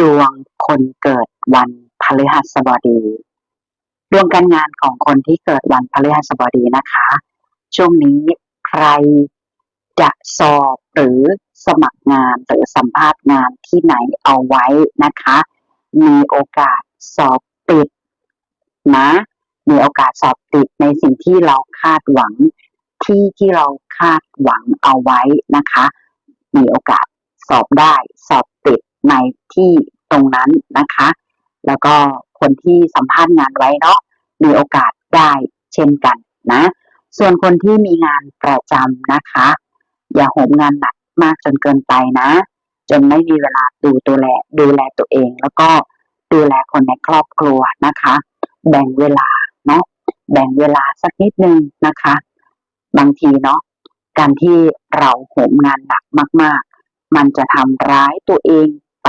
ดวงคนเกิดวันพฤหัสบดี ดวงการงานของคนที่เกิดวันพฤหัสบดีนะคะ ช่วงนี้ใครจะสอบหรือสมัครงานหรือสัมภาษณ์งานที่ไหนเอาไว้นะคะ มีโอกาสสอบติดนะมีโอกาสสอบติดในสิ่งที่เราคาดหวังที่ที่เราคาดหวังเอาไว้นะคะ มีโอกาสสอบได้ ที่ตรงนั้นนะคะ แล้วก็คนที่สัมภาษณ์งานไว้เนาะมีโอกาสได้เช่นกันนะ ส่วนคนที่มีงานประจำนะคะ อย่าโหมงานหนักมากจนเกินไปนะ จนไม่มีเวลาดูตัวแลดูแลตัวเอง แล้วก็ดูแลคนในครอบครัวนะคะ แบ่งเวลาเนาะแบ่งเวลาสักนิดนึงนะคะ บางทีเนาะการที่เราโหมงานหนักมาก ๆ มันจะทำร้ายตัวเองไป